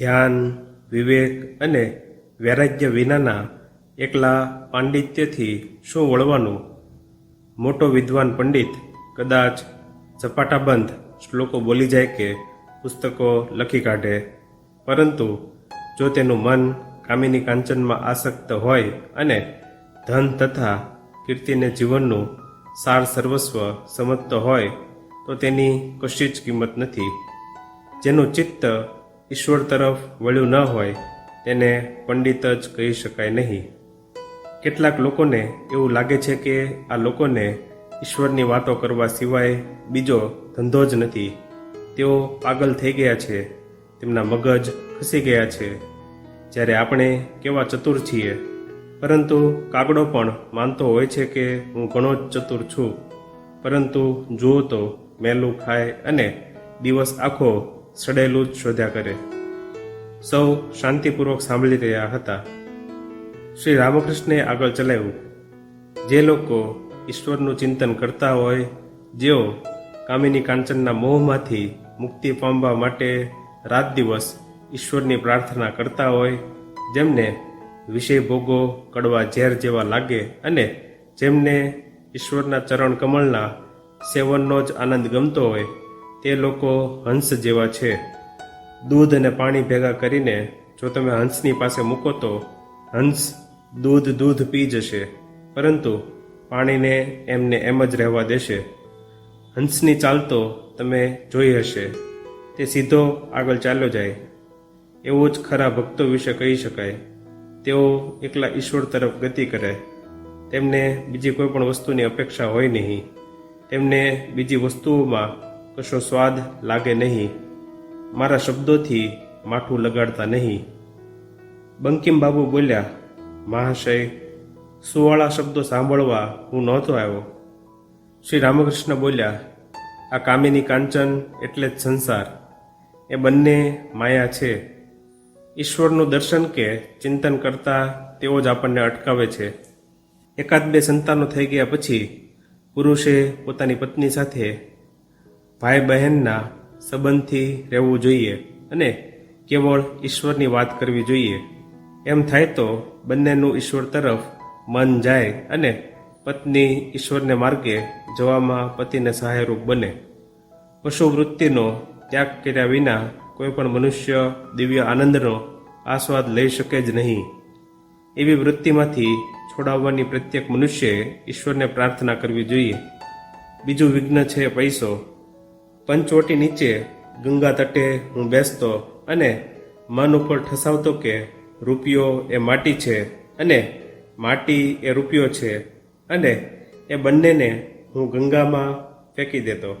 ધ્યાન, વિવેક અને વૈરાગ્ય વિનાના એકલા પાંડિત્યથી શું વળવાનું? મોટો વિદ્વાન પંડિત કદાચ ઝપાટાબંધ શ્લોકો બોલી જાય કે પુસ્તકો લખી કાઢે. પરંતુ જો તેનું મન કામિની કાંચનમાં આસક્ત હોય અને ધન તથા કીર્તિને જીવનનું સાર સર્વસ્વ સમજતો હોય, તો તેની કશી જ કિંમત નથી. જેનું ચિત્ત ઈશ્વર તરફ વળ્યું ન હોય તેને પંડિત જ કહી શકાય નહીં. કેટલાક લોકોને એવું લાગે છે કે આ લોકોને ઈશ્વરની વાતો કરવા સિવાય બીજો ધંધો જ નથી. તેઓ પાગલ થઈ ગયા છે, તેમના મગજ ખસી ગયા છે. જ્યારે આપણે કેવા ચતુર છીએ, પરંતુ કાગડો પણ માનતો હોય છે કે હું ઘણો જ ચતુર છું. પરંતુ જુઓ તો મેલું ખાય અને દિવસ આખો સડેલું જ શોધ્યા કરે. સૌ શાંતિપૂર્વક સાંભળી રહ્યા હતા. શ્રી રામકૃષ્ણે આગળ ચલાવ્યું. જે લોકો ઈશ્વરનું ચિંતન કરતા હોય, જેઓ કામિની કાંચનના મોહમાંથી મુક્તિ પામવા માટે રાત દિવસ ઈશ્વરની પ્રાર્થના કરતા હોય, જેમને વિષય ભોગો કડવા ઝેર જેવા લાગે અને જેમને ઈશ્વરના ચરણ કમળના સેવનનો જ આનંદ ગમતો હોય તે લોકો હંસ જેવા છે. દૂધ અને પાણી ભેગા કરીને જો તમે હંસની પાસે મૂકો તો હંસ દૂધ દૂધ પી જશે, પરંતુ પાણીને એમને એમ જ રહેવા દેશે. હંસની ચાલતો તમે જોઈ હશે. તે સીધો આગળ ચાલ્યો જાય. એવો જ ખરા ભક્તો વિશે કહી શકાય. તેઓ એકલા ઈશ્વર તરફ ગતિ કરે. તેમને બીજી કોઈ પણ વસ્તુની અપેક્ષા હોય નહીં. તેમને બીજી વસ્તુઓમાં કશો સ્વાદ લાગે નહીં. મારા શબ્દોથી માઠું લગાડતા નહીં. બંકિમ બાબુ બોલ્યા, મહાશય, સુવાળા શબ્દો સાંભળવા હું નહોતો આવ્યો. શ્રી રામકૃષ્ણ બોલ્યા, આ કામિની કાંચન એટલે જ સંસાર. એ બંને માયા છે. ઈશ્વરનું દર્શન કે ચિંતન કરતા તેઓ જ આપણને અટકાવે છે. એકાદ બે સંતાનો થઈ ગયા પછી પુરુષે પોતાની પત્ની સાથે ભાઈ બહેનના સંબંધથી રહેવું જોઈએ અને કેવળ ઈશ્વરની વાત કરવી જોઈએ. એમ થાય તો બંનેનું ઈશ્વર તરફ મન જાય અને પત્ની ઈશ્વરને માર્ગે જવામાં પતિને સહાયરૂપ બને. પશુ વૃત્તિનો ત્યાગ કર્યા વિના કોઈ પણ મનુષ્ય દિવ્ય આનંદનો આસ્વાદ લઈ શકે જ નહીં. એવી વૃત્તિમાંથી છોડાવવાની પ્રત્યેક મનુષ્યએ ઈશ્વરને પ્રાર્થના કરવી જોઈએ. બીજું વિઘ્ન છે પૈસો. પંચવટી નીચે ગંગા તટે હું બેસતો અને મન ઉપર ઠસાવતો કે રૂપિયો એ માટી છે અને માટી એ રૂપિયો છે અને એ બંનેને હું ગંગામાં ફેંકી દેતો.